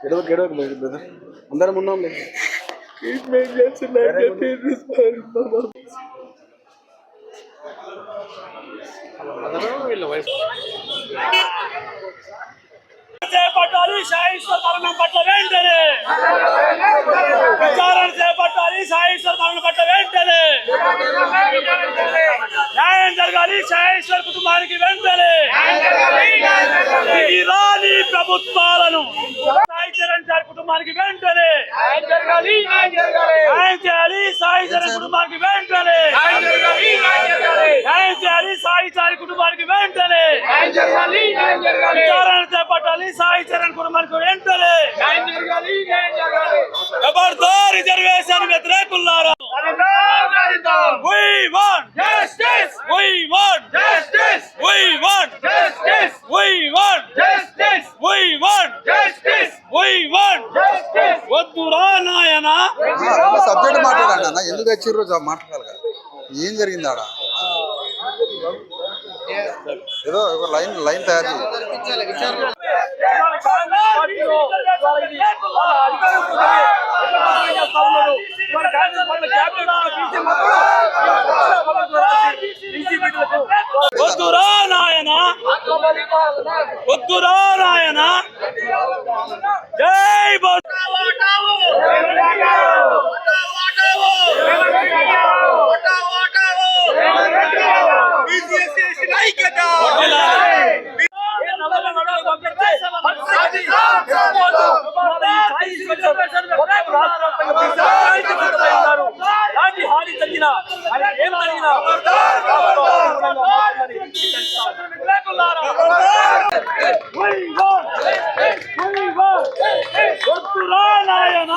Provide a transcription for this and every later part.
ఎడవకు ఎడవకు brother అందరం ఉన్నాం చేపట్టాలి సాయిశ్వర మరణం పట్ల వెంటనే. విచారణ చేపట్టాలి సాయిశ్వర మరణం పట్ల వెంటనే. న్యాయం జరగాలి సాయేశ్వర్ కుటుంబానికి వెంటనే. ఈ రాని ప్రభుత్వాలను కుటుంబానికి వెంటనే. న్యాయం చేయాలి సాయి చరణ్ కుటుంబానికి వెంటనే. న్యాయం చేయాలి సాయి చారి కుటుంబానికి వెంటనే. విచారణ చేపట్టాలి సాయి చరణ్ కుటుంబానికి వెంటనే. ఖబర్దార్ రిజర్వేషన్ వ్యతిరేకులారా We want. Justice. We want. Justice. We want. Justice. We want. Justice. We want. Justice. We want justice. వద్దురా నాయనా సబ్జెక్ట్ మాట్లాడండి అన్న ఎందుకు వచ్చిర్రు జా- మాట్లాడాలి ఏం జరిగింది ఆడ? ఏదో ఒక లైన్ లైన్ తయారు వద్దురా నాయన. వద్దురా నాయన.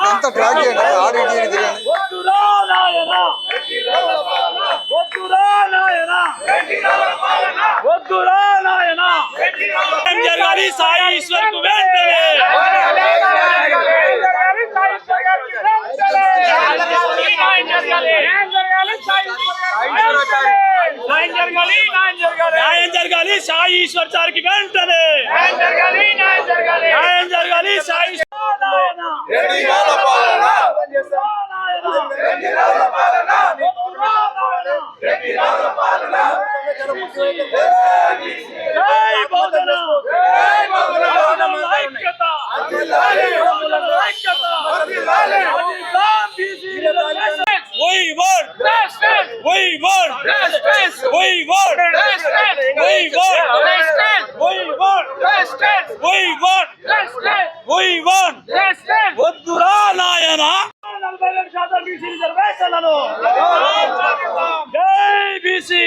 ಅಂತ ಫ್ಲಾಗ್ ಏನು ಆರ್ ಇಡಿ ఈశ్వర్కు వెంటనే న్యాయం జరగాలి సాయి ఈశ్వర్ సార్కి వెంటనే న్యాయం జరగాలి సాయి పాలన We won! We won! వద్దురా నాయన జై బీసీ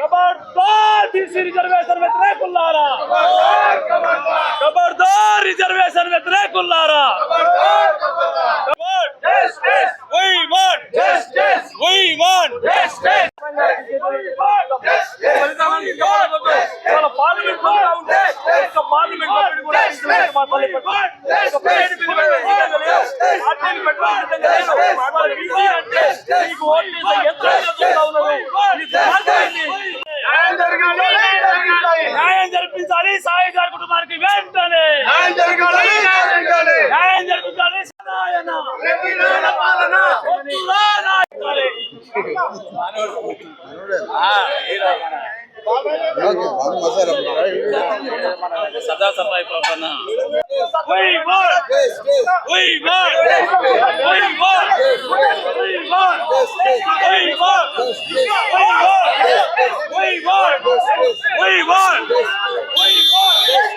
ఖబర్దార్ బీసీ రిజర్వేషన్ వ్యతిరేకుల్లారా ఖబర్దార్ రిజర్వేషన్ వ్యతిరేకుల్లారా We want justice. We want justice. న్యాయం జరిపించాలి. సాయి గారి కుటుంబానికి వెంటనే న్యాయం జరగాలి న్యాయం జరుగుతుంది సదాయన పాలన. సదా సబాయి పాపన. We won! We won! We won! We won! We won! We won! We won! We won! We won! We won! We won!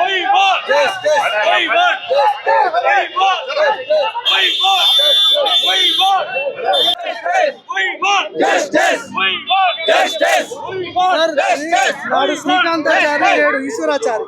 We won! We won! We won! We won! We won! Justice! We won! Justice! We won! Justice! ನಾಡು ಶ್ರೀಕಾಂತಾಚಾರ್ಯ ಹೇಳು ಈಶ್ವರಾಚಾರ್ಯ